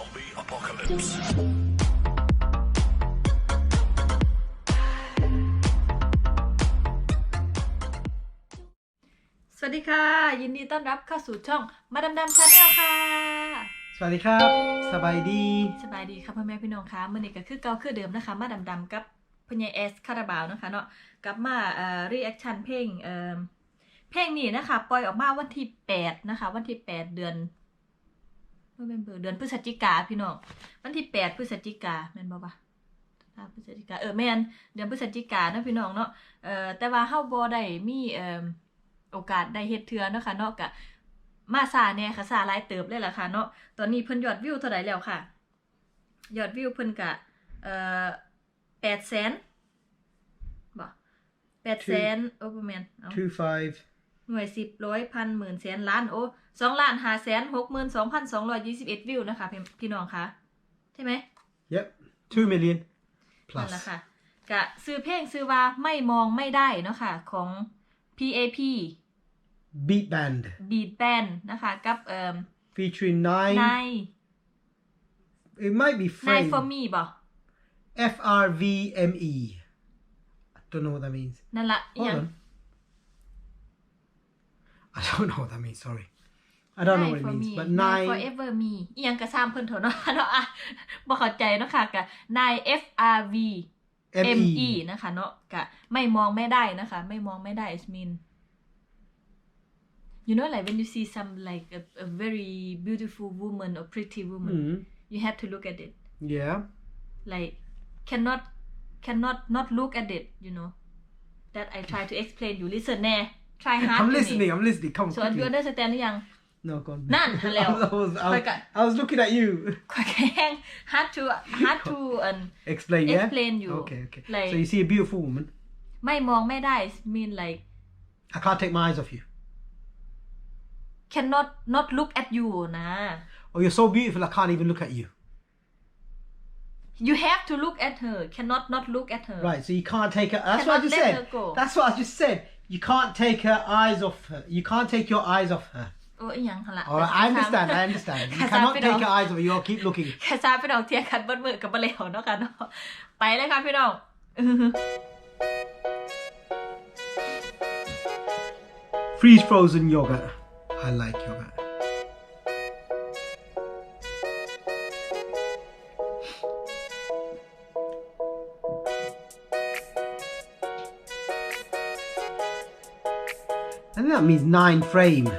Zombie apocalypse. สวัสดีค่ะ ยินดีต้อนรับเข้าสู่ช่องมาดามดามชาแนลค่ะ สวัสดีครับ สบายดี สบายดีค่ะพ่อแม่พี่น้องคะมื่อนี้ก็คือเก่าคือเดิมนะคะ มาดามดามกับพญายเอสคาราบาวนะคะเนาะกลับมาเอ่อรีแอคชั่นเพลงเอ่อเพลงนี้นะคะ ปล่อยออกมาวันที่แปดนะคะ วันที่แปดเดือน ว่าเป็นเบอร์เดือนพฤศจิกาพี่น้องวันที่แปดพฤศจิกาแม่นบ่ปะอ่าพฤศจิกาเออแม่นเดือนพฤศจิกานะพี่น้องเนาะเอ่อแต่ว่าเฮาบ่ได้มีเอ่อโอกาสได้เฮ็ดเทื่อเนาะค่ะเนาะกะมาซาแน่ค่ะซาหลายเติบเลยล่ะค่ะเนาะตอนนี้เพิ่นยอดวิวเท่าไหร่แล้วค่ะ ยอดวิวเพิ่นกะเอ่อแปดแสนบ่แปดแสนโอ้ประมาณเอา two five หน่วยสิบร้อยพันหมื่นแสนล้านโอ้สองล้านห้าแสนหกหมื่นสองพันสองร้อยยี่สิบเอ็ดวิวนะคะพี่พี่น้องคะใช่ไหม yep two million นั่ plus นแหละค่ะกะซื้อเพลงซื้อว่าไม่มองไม่ได้เนาะค่ะของ PAP beat band Beat Band นะคะกับเอ่อ featuring nine นาย it might be นาย frame for me บ่ F R V M E I don't know what that means นั่นละอห hold ย่าง on I don't know what that means sorry I don't know what it for means me but nine nine forever me อีหยังกระซ้ำเพิ่นเถอะเนาะเนาะอะบ่เข้าใจเนาะค่ะกะ nine F R V M M E E นะคะเนาะกะไม่มองไม่ได้นะคะ ไม่มองไม่ได้ it mean you know like when you see some like a, a very beautiful woman or pretty woman mm. you have to look at it yeah like cannot cannot not look at it you know that I try to explain you listen แน่ try hard I'm อยู่นี่ listening I'm listening come on so you quickly. understand หรือยัง no go on นั่นแล้ว I was I ไป was, กัน I was looking at you ขอแข้ง hard to hard to อัน explain yeah Explain you. okay okay Like- so you see a beautiful woman ไม่มองไม่ได้ mean like I can't take my eyes off you cannot not look at you นะ oh you're so beautiful I can't even look at you you have to look at her cannot not look at her Right, so you can't take her. That's what I Cannot just let said. her go. That's what I just said. You can't take her eyes off her. You can't take your eyes off her. โอ้ยยังหั่นละ All right, I understand. I understand. You Cause cannot I've take been your on- eyes off her. You'll keep looking. แค่ซาไปดอกเทียกันเบนมือกับบะเหลวเนาะค่ะเนาะไปเลยค่ะพี่น้อง Freeze frozen yogurt. I like yogurt. That means nine frame.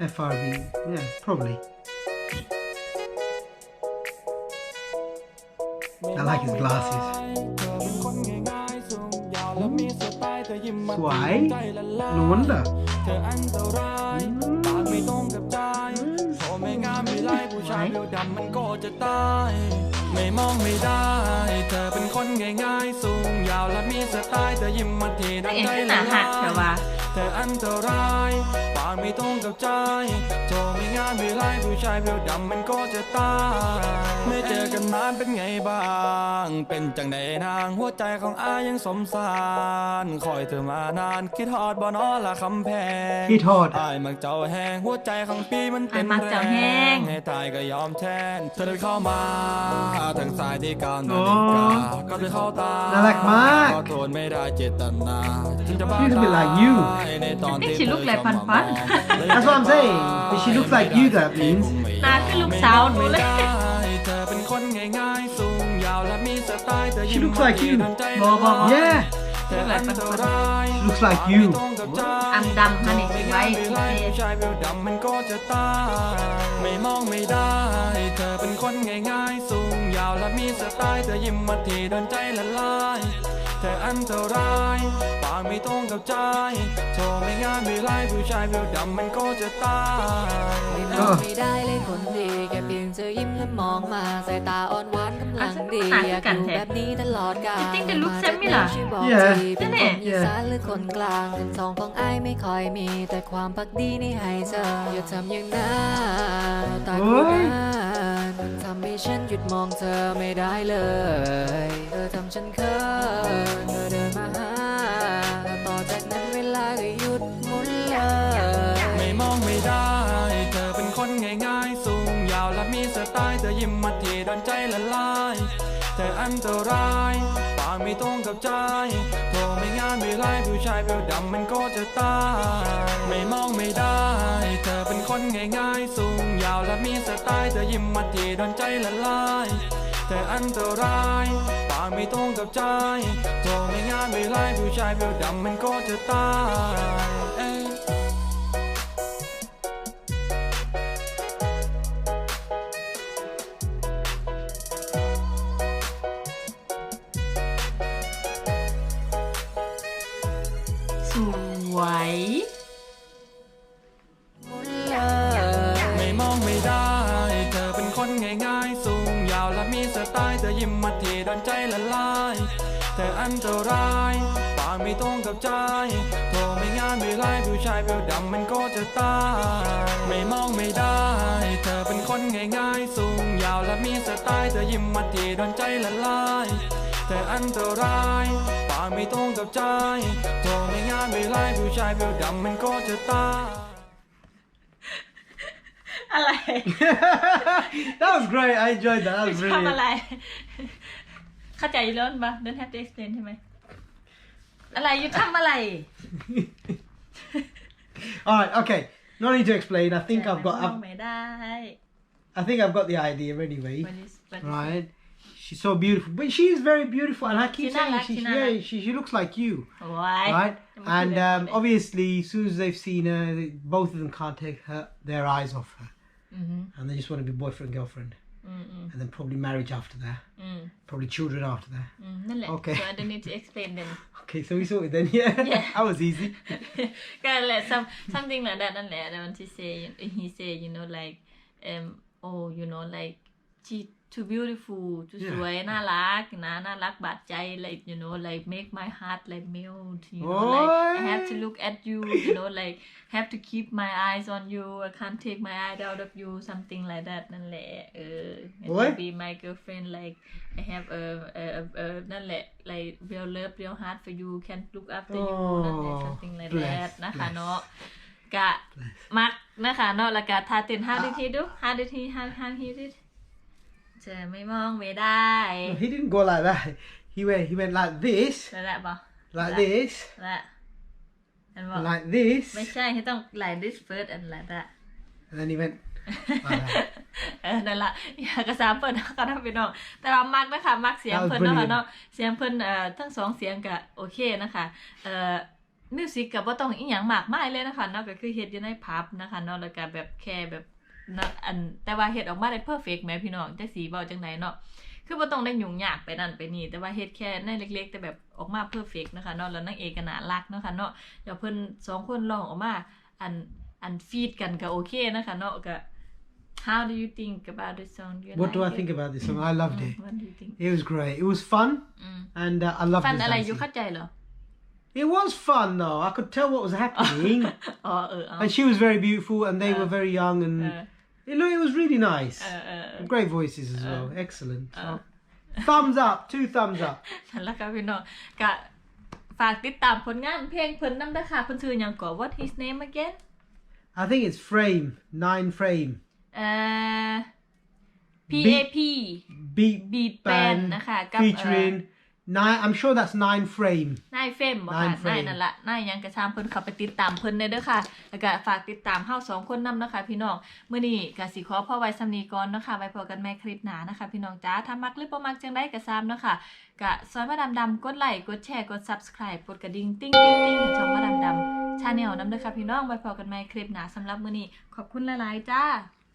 FRV. Yeah, probably. I like his glasses. สวย No wonder. เธออันตรายปากไม่ตรงกับใจโชว์ไม่งามไม่ไล่ผู้ชายผิวดำมันก็จะตายไม่มองไม่ได้ เธอเป็นคนง่ายๆ สูงยาวและมีสไตล์เธอยิ้มมาทีนางดังเอกใจก็หนาละหัลากแต่ยว่า เธออันตรายปากไม่ตรงกับใจโชว์ไม่งานไม่ไล่ผู้ชายผิวดำมันก็จะตาย นนานเป็นไงบ้าง เป็นจังใดนางหัวใจของอายังสมสารคอยเธอมานานคิดฮอดบ่นอละคำแพงคิดฮอดอายมักเจ้าแหงหัวใจของพี่มันเต้นอ้ายมักแรเจ้าแฮงงให้ตายก็ยอมแทนเธอเดินเข้ามาทางสายที่ก้าวนาโอ้ฬิกาก็เลยเข้าตาน่ารักมากขอโทษไม่ได้เจตนาฉันจะบ้า She's a bit ตาย like you ในตอนนี่ที่ she look like ปันปัน That's what I'm saying. If she looks like you, that means. หน้าขึ้นลูกสาวหนูเลยเธอเป็นคน ง่ายๆสูงยาวและมีสไตล์เธอ She ยิ้ม looks like you. โดนใจบ่บ่บ่ Yeah. เธออันตราย She looks like you. อันดำค่ะนี่ทิ้งไว้ที่เฟซชายผิวดำมันก็จะตาย ไม่มองไม่ได้ เธอเป็นคนง่ายๆ สูงยาวและมีสไตล์เธอยิ้มมาทีโดนใจละลาย เธออันตรายปากไม่ตรงกับใจโชว์ไม่งามไม่ไล่ผู้ชายผิวดำมันก็จะตายไม่มองไม่ได้เลยคนดีแค่เพียงเธอยิ้มและมองมาสายตาอ่อนหวานกำลังดีอะอยากกันอยู่แท้แบบนี้ตลอดกาล You think they look มาจาก same ไหนล่ะช่วยบอก Yeah ทีเป็นนั่คนนแหละอีสานหรือคนกลางเป็นสองของไอ้ายไม่ค่อยมี แต่ความพักดีนี่ให้เธออย่าทำอย่างนั้นตาโอ้คูยนั้นทำให้ฉันหยุดมองเธอไม่ได้เลย เธอทำฉันเคินเธอเดินมาหา ต่อจากนั้นเวลาก็หยุดหมุนเลย ไม่มองไม่ได้ เธอเป็นคนง่ายๆ สูงยาวและและมีสไตล์ เธอยิ้มมาทีโดนใจละลาย เธออันตรายปากไม่ตรงกับใจโทรไม่งานไม่ไล่ผู้ชายเพียวดำมันก็จะตาย ไม่มองไม่ได้ เธอเป็นคนง่ายๆ สูงยาวและมีสไตล์เธอยิ้มมาทีโดนใจละลายเธออันตรายปากไม่ตรงกับใจโทรไม่งานไม่ไล่ผู้ชายเพียวดำมันก็จะตาย สวยไม่มองไม่ได้ เธอเป็นคนง่ายๆ สูงยาวและมีสไตล์เธอยิ้มมาทีโดนใจละลาย เธออันตรายปากไม่ตรงกับใจโทรไม่งานไม่ไล่ผู้ชายเพียวดำมันก็จะตาย ไม่มองไม่ได้ เธอเป็นคนง่ายๆ สูงยาวและมีสไตล์เธอยิ้มมาทีโดนใจละลาย เธออันตรายปากไม่ตรงกับใจ โทรไม่งานไม่ไล่ผู้ชายเพียวดำมันก็จะตาย อะไร that was great. I enjoyed that. That was ทำอะไร brilliant. เข้าใจอยู่แล้วปะ don't have to explain ใช่ไหม อะไรอยู่ทำอะไร All right. Okay. No need to explain. I think I've ม got. อง I've, ไม่ได้ I think I've got the idea anyway. What is- what is- Right. She's so beautiful, but she is very beautiful, and I keep saying like, she, yeah, she, she looks like you. Why? Right? And um, obviously, as soon as they've seen her, both of them can't take her their eyes off her, mm-hmm. and they just want to be boyfriend girlfriend. Mm-mm. And then probably marriage after that. Mm. Probably children after that. Mm. Okay. So I don't need to explain then. okay, so we saw it then. Yeah. yeah. that was easy. kind of some something like that. And like, I want to say, he said, you know, like, um, oh, you know, like, cheat too beautiful too Yeah. สวยน่ารักนะน่ารักบาดใจ like you know like make my heart like melt you know like I have to look at you you know like have to keep my eyes on you I can't take my eye out of you something like that นั่นแหละเออ and What? be my girlfriend like I have a a a, a นั่นแหละ like real love real heart for you can look after you นั่นแหละ Oh, something like bless, that นะคะ bless. เนาะกะมักนะคะเนาะแล้วก็ทาเต้นห้านาทีดูห้านาทีห้าห้านาทีดิ จะไม่มองไม่ได้ No, he didn't go like that. He went. He went like this, นั่นแหละปะ like Like- this, นั่นแหละอันบอก and like this, ไม่ใช่ให้ต้อง like this first and like that and then he went like that. เออนั่นละอยากกระซามเพิ่นนะคะท่านพี่น้องแต่เรามักนะคะมักเสียง That was เพิ่นเนาะค่ะ brilliant. เนาะเสียงเพิ่นเอ่อทั้งสองเสียงก็โอเคนะคะเอ่อมิวสิกก็บ่ต้องอีหยังมากมายเลยนะคะเนาะก็คือเฮ็ดอยู่ในพับนะคะเนาะแล้วก็แบบแค่แบบ นะอันแต่ว่าเฮ็ดออกมาได้เพอร์เฟกต์แหมพี่น้องจักสีเว้าจังไดเนาะคือบ่ต้องได้ยุ่งยากไปนั่นไปนี่แต่ว่าเฮ็ดแค่ในเล็ก ๆ แต่แบบออกมาเพอร์เฟกต์นะคะเนาะแล้วนางเอกก็น่ารักเนาะค่ะเนาะเดี๋ยวเพิ่นสองคนร้องออกมาอันอันฟีดกันก็โอเคนะคะเนาะก็ How do you think about this song? Do you What do I like think it? about this song? I loved Mm, it. What do you think? It was great. It was fun, อืม and uh, I loved ฟัน the อะไรอยู่ dancing. เข้าใจเหรอ It was fun though. I could tell what was happening, อ๋อเออเอา and she was very beautiful, and they Uh, were very young, and เออ it, look, it was really nice. เออเออเออ Great voices as Uh, well. Excellent. uh. So, thumbs up. Two thumbs up. นั่นแหละค่ะพี่น้องกะฝากติดตามผลงานเพลงเพิ่นนำเด้อค่ะเพิ่นชื่อหยังก่อ What his name again I think it's frame nine frame เอ่อ P A P beat Beat Band band นะคะกับ featuring nine. I'm sure that's nine frame. นายเฟมบ่ค่ะ Nine นาย Frame นั่นละนายหยังกระชามเพิ่นเข้าไปติดตามเพิ่นได้เด้อค่ะ แล้วก็ฝากติดตามเฮาสองคนนำนะคะ พี่น้องมื้อนี้ก็สิขอพ่อไว้สำนีก่อนเนาะคะไว้พบกันใหม่คลิปหน้านะคะ พี่น้องจ้าถ้ามักหรือบ่มักจังไดก็ซ้ำเนาะค่ะก็ซอยมาดำดำกดไลค์กดแชร์กด Subscribe กดกระดิ่งติ๊งติ๊งติ๊งให้ช่องมาดำดำ ชาแนลนำเด้อค่ะพี่น้องไว้พบกันใหม่คลิปหน้าสำหรับมื้อนี้ขอบคุณหลายๆจ้า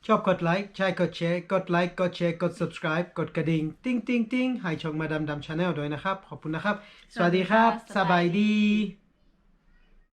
ชอบกดไลค์ใช่กดแชร์กดไลค์กดแชร์กด subscribe กดกระดิ่ง ติ้งติ้งติ้งให้ช่องมาดามดำชาแนลด้วยนะครับ ขอบคุณนะครับ สวัสดีครับสวัสดีค่ะสบายดี